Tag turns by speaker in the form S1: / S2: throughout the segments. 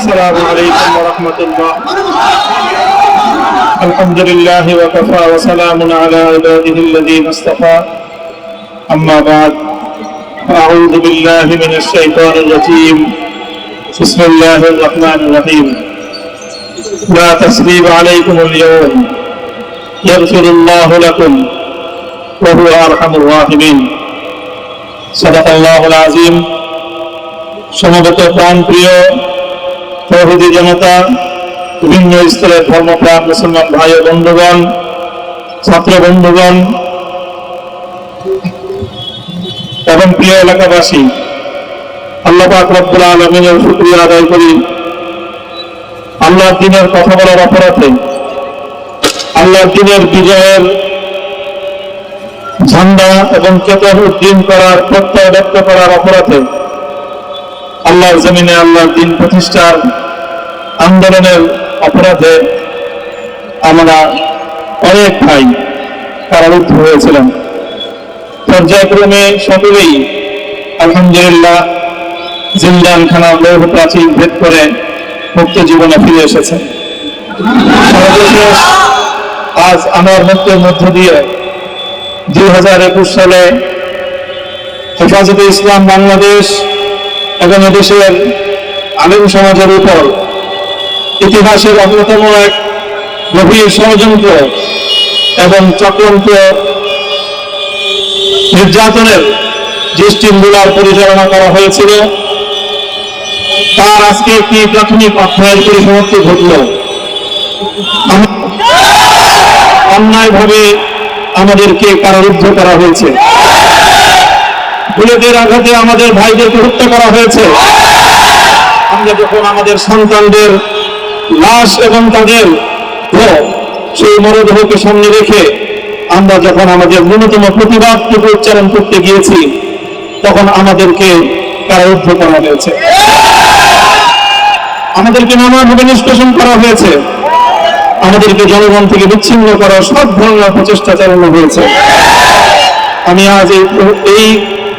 S1: السلام عليكم ورحمة الله الحمد لله وكفى وسلام على عباده الذين اصطفى أما بعد أعوذ بالله من الشيطان الرجيم بسم الله الرحمن الرحيم لا تسريب عليكم اليوم يغفر الله لكم وهو أرحم الراحمين صدق الله العظيم সমবেত প্রাণ প্রিয় তৌহিদি জনতা, বিভিন্ন স্তরের ধর্মপ্রাণ মুসলমান ভাই ও বন্ধুগণ, ছাত্র বন্ধুগণ, এবং প্রিয় এলাকাবাসী, আল্লাহ পাক রব্বুল আলমিনের শুক্রিয়া আদায় করি। আল্লাহর দিনের কথা বলার অপরাধে, আল্লাহর দিনের বিজয়ের ঝান্ডা এবং কেতন উদ্দিন করার প্রত্যয় ব্যক্ত করার অপরাধে আল্লাহর জমিনে আল্লাহর দিন প্রতিষ্ঠার আন্দোলনের অপরাধে আমরা অনেক ভাই কারারুদ্ধ হয়েছিলাম। পর্যায়ক্রমে সকলেই আলহামদুলিল্লাহ জিন্দান খানার লৌহ প্রাচীর ভেদ করে মুক্ত জীবনে ফিরে এসেছে। আজ আমার মুক্তের মধ্য দিয়ে দুই হাজার একুশ সালে হেফাজতে ইসলাম বাংলাদেশ এবং এদেশের আলিম সমাজের উপর ইতিহাসের অন্যতম এক গভীর ষড়যন্ত্র এবং চক্রান্ত নির্যাতনের যে স্টিমগুলার পরিচালনা করা হয়েছিল, তার আজকে একটি প্রাথমিক অধ্যায়ের পরিসমাপ্তি ঘটল। অন্যায়ভাবে আমাদেরকে কারারুদ্ধ করা হয়েছে। বুলেটের আঘাতে আমাদের ভাইদেরকে হত্যা করা হয়েছে। আমরা যখন আমাদের সন্তানদের লাশ এবং তাদের সেই মরদেহকে সামনে রেখে আমরা যখন আমাদের ন্যূনতম প্রতিবাদটুকু উচ্চারণ করতে গিয়েছি, তখন আমাদেরকে কারারুদ্ধ করা হয়েছে। আমাদেরকে নানাভাবে নিষ্কাশন করা হয়েছে। আমাদেরকে জনগণ থেকে বিচ্ছিন্ন করার সব ধরনের প্রচেষ্টা চালানো হয়েছে। আমি আজ এই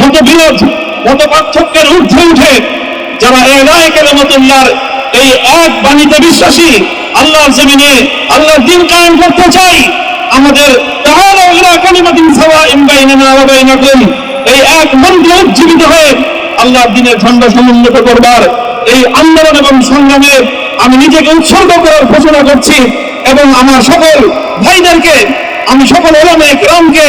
S1: মতবিরোধ মত পার্থক্যের ঊর্ধ্বে উঠে যারা এলায় কেরামতুল্লাহর এই এক বাণীতে বিশ্বাসী, আল্লাহর জমিনে আল্লাহর দিন কায়েম করতে চাই। আমাদের তাহলে ইলা কালিমাতিন সাওয়াইন বাইনানা ওয়া বাইনাকুম। এই এক মন্ত্র উজ্জীবিত হয়ে আল্লাহর দিনের ঝন্ডা সমুন্নত করবার এই আন্দোলন এবং সংগ্রামে আমি নিজেকে উৎসর্গ করার ঘোষণা করছি এবং আমার সকল ভাইদেরকে, আমি সকল ওলামে গ্রামকে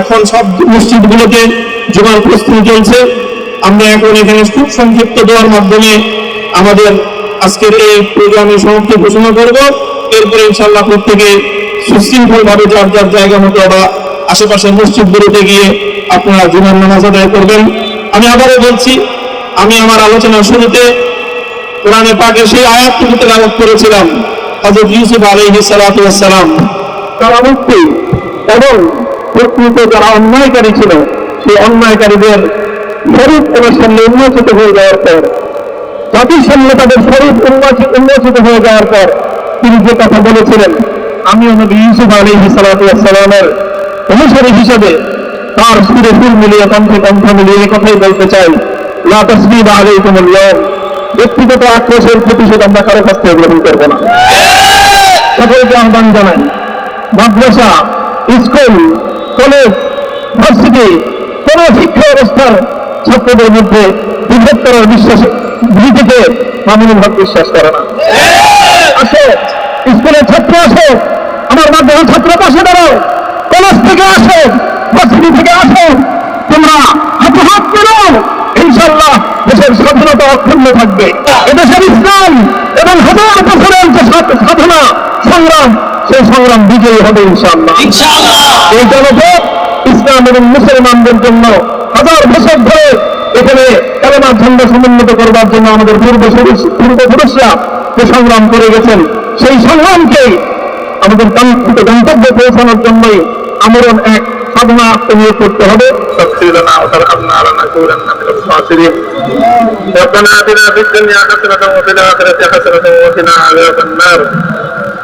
S1: এখন সব মসজিদগুলোতে জুমার প্রস্তুতি চলছে। আমরা এখন এখানে খুব সংক্ষিপ্ত দেওয়ার মাধ্যমে আমাদের আজকের এই প্রোগ্রামের সমাপ্তি ঘোষণা করব। এরপরে ইনশাল্লাহ প্রত্যেকে সুশৃঙ্খল ভাবে যার যার জায়গা মতো বা আশেপাশের মসজিদগুলোতে গিয়ে আপনারা জুমার নামাজ আদায় করবেন। আমি আবারও বলছি, আমি আমার আলোচনার শুরুতে কোরআনে পাকে সেই আয়াতটুকু তেলাওয়াত করেছিলাম, হযরত ইউসুফ ওয়াস সালাম। তারা মুক্তি এবং প্রকৃত যারা অন্যায়কারী ছিল, সেই অন্যায়কারীদের শরীর এবার সামনে উন্মোচিত হয়ে যাওয়ার পর, জাতির সামনে তাদের শরীর উন্মোচিত হয়ে যাওয়ার পর তিনি যে কথা বলেছিলেন আমি নবী ইউসুফ আলাইহি সালাতু অনুসারী হিসেবে তার সুরে সুর মিলিয়ে কণ্ঠে কণ্ঠ মিলিয়ে এই কথাই বলতে চাই, লা তাসবিব আলাইকুম আল-ইয়াওম ব্যক্তিগত আক্রোশের প্রতিশোধ আমরা কারও কাছ থেকে গ্রহণ করব না। সকলকে আহ্বান জানাই, মাদ্রাসা, স্কুল কলেজ ভার্সিটি কোন শিক্ষা ব্যবস্থার ছাত্রদের মধ্যে করার বিশ্বাস ভীতিতে মামুনুল হক বিশ্বাস করে না। আসো, স্কুলের ছাত্র আসো, আমার মাধ্যমে ছাত্র পাশে দাঁড়াও, কলেজ থেকে আসো, ভার্সিটি থেকে আসো, তোমরা হাতে হাত করো ইনশাল্লাহ দেশের স্বাধীনতা অক্ষুণ্ণ থাকবে। এদেশের ইসলাম এবং হাজার বছরের যে সাধনা সংগ্রাম, সেই সংগ্রাম বিজয়ী হবে ইনশাল্লাহ এই জনপদ ইসলাম এবং মুসলমানদের জন্য হাজার বছর ধরে এখানে কালেমার ঝন্ডা সমুন্নত করবার জন্য আমাদের পূর্বপুরুষ পূর্বপুরুষরা যে সংগ্রাম করে গেছেন সেই সংগ্রামকে আমাদের কাঙ্ক্ষিত গন্তব্যে পৌঁছানোর জন্যই আমরণ এক সাধনা আত্মনিয়োগ করতে হবে
S2: تغفر لنا وترحمنا لنكونن من الخاسرين ربنا اتنا في الدنيا حسنه وفي الاخره حسنه وقنا عذاب النار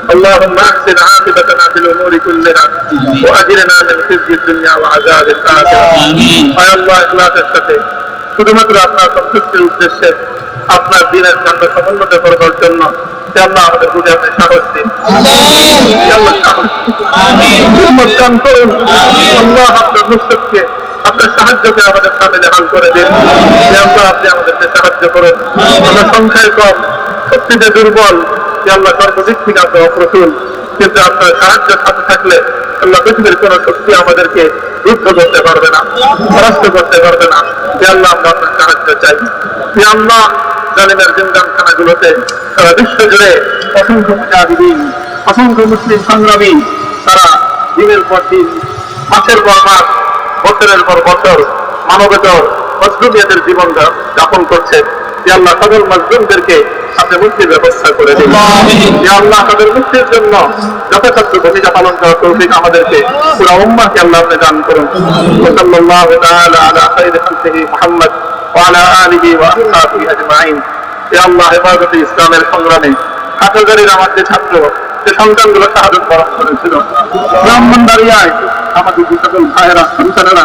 S2: اللهم احسن عاقبتنا في الامور كلها واجرنا من خزي الدنيا وعذاب الاخره আয় আল্লাহ ইখলাসের সাথে শুধুমাত্র আপনার সন্তুষ্টির উদ্দেশ্যে আপনার দিনের কাণ্ড সমুন্নত করবার জন্য যে আল্লাহ আমাদের বুঝে আপনি সাহস দিন যে আল্লাহ সাহস দিন। হিম্মত দান করুন আল্লাহ আপনার নুসরতকে আপনার সাহায্যকে আমাদের সামনে হাল করে দিন যে আল্লাহ আপনি আমাদেরকে সাহায্য করুন আমরা সংখ্যায় কম শক্তিতে দুর্বল যে আল্লাহ সর্বদিক থেকে কিন্তু আপনার সাহায্য সাথে থাকলে আল্লাহ পৃথিবীর কোন শক্তি আমাদেরকে করতে পারবে না, পরাস্ত করতে পারবে না। যে আল্লাহ, আমরা আপনার সাহায্য চাই। যে আল্লাহ, জালিমের জিন্দানখানাগুলোতে সারা বিশ্ব জুড়ে অসংখ্য অসংখ্য মুসলিম সংগ্রামী, তারা দিনের পর দিন, মাসের পর মাস, বছরের পর বছর মানবেতর মজলুমিয়াদের জীবন যাপন করছে। যে আল্লাহ, সকল মজলুমদেরকে আপনি মুক্তির ব্যবস্থা করে দিন। আল্লাহ। তাদের মুক্তির জন্য যথাসাধ্য ভূমিকা পালন করার তৌফিক আমাদেরকে পুরো উম্মাকে আল্লাহ আপনি দান করুন। সাল্লাল্লাহু তাআলা আলা খাইরি খালকিহি মুহাম্মদ ওয়া আলা আলিহি ওয়া আসহাবিহি আজমাইন। যে আল্লাহ হেফাজতে ইসলামের সংগ্রামে হাটগাড়ির আমার যে ছাত্র যে সন্তানগুলো শাহাদত বরণ করেছিল ব্রাহ্মণবাড়িয়ায় আমাদের যে সকল ভাইয়েরা সন্তানেরা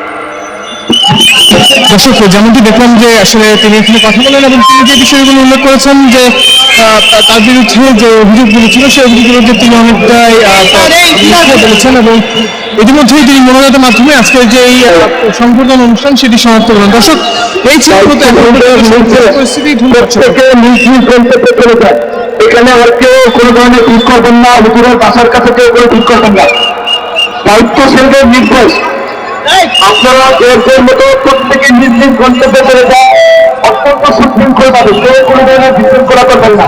S3: দর্শক যেমনটি দেখলাম যে আসলে তিনি এখানে কথা বলেন এবং তিনি যে বিষয়গুলো উল্লেখ করেছেন যে তার বিরুদ্ধে যে অভিযোগগুলো ছিল সেই অভিযোগগুলোকে তিনি অনেকটাই বলেছেন এবং ইতিমধ্যেই তিনি মনোনয়নের মাধ্যমে আজকের যে এই সংবর্ধন অনুষ্ঠান সেটি সমাপ্ত করলেন। দর্শক এই ছিল পরিস্থিতি।
S1: এখানে আর কেউ কোনো ধরনের ঠিক করবেন না হুজুরের বাসার কাছে কেউ কোনো ঠিক করবেন না। দায়িত্বশীলদের নির্দেশ। আপনারা এরপর মতো প্রত্যেকে নিজ নিজ গন্তব্যে চলে যায় অত্যন্ত সুশৃঙ্খল ভাবে কেউ কোনো ধরনের বিশৃঙ্খলা করবেন না।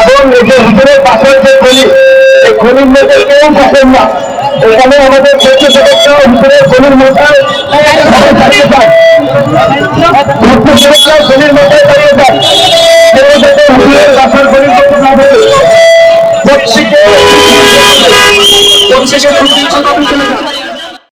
S1: এবং এই যে ভিতরের পাশের যে গলি, এই গলির মধ্যে কেউ বসেন না। এখানে আমাদের চৈত্য সদস্য ভিতরের গলির মধ্যে দাঁড়িয়ে যায়। চৈত্য সদস্য গলির মধ্যে দাঁড়িয়ে যায়। কেউ যাতে ভিতরের পাশের গলির মধ্যে না বসে প্রত্যেকে প্রত্যেকে